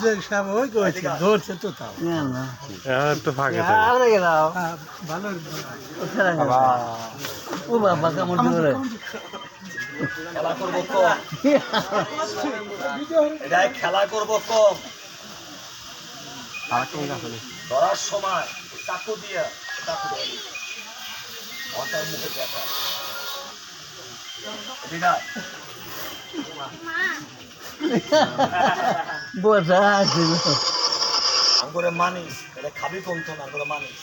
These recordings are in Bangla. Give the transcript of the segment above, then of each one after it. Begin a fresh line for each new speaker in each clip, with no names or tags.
যে সব ওই ধরছে তো তাও।
একটু ফাঁকে থাকে।
আমরা গেলাম।
হ্যাঁ, ভালো
ও বাবা কেমন করে
খেলা করব কম এটাই খেলা করব কম ধরার সময় চাকু দিয়ে চাকু মাথার মুখে দেখা। বিদায়।
বোঝা
মানিস এটা খাবি না মানিস।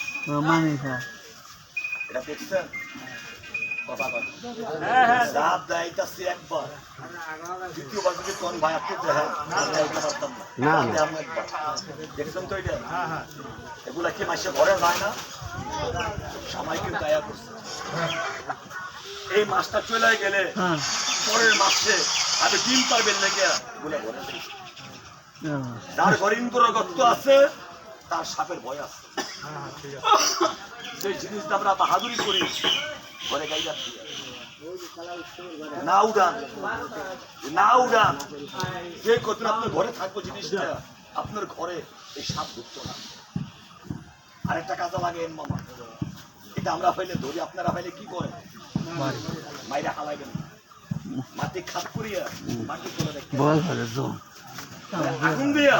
মানিস
দেখছেন বল। দেখছেন তো এগুলা কি মাসে ঘরে যায় না? সবাই কিন্তু আয়া করছে। এই মাছটা চলে গেলে
হ্যাঁ।
পরের মাসে আপনি ডিম পারবেন নাকি এগুলা ঘরে যার ঘরে ইন্দুর গত্ত আছে, তার সাপের ভয় আছে। সেই জিনিসটা আমরা বাহাদুরি করি। ঘরে গাই যাচ্ছি না উড়ান। না উড়ান। যে আপনার ঘরে থাকব জিনিসটা, আপনার ঘরে এই সাপ ঢুকতো না। আরেকটা কাজে লাগে এর মামা। এটা আমরা পাইলে ধরি। আপনারা পাইলে কি করে মাইরা হালাইবেন মাটি খাপ করিয়া মাটি করে দেখতে
বল করে তো
আগুন দিয়া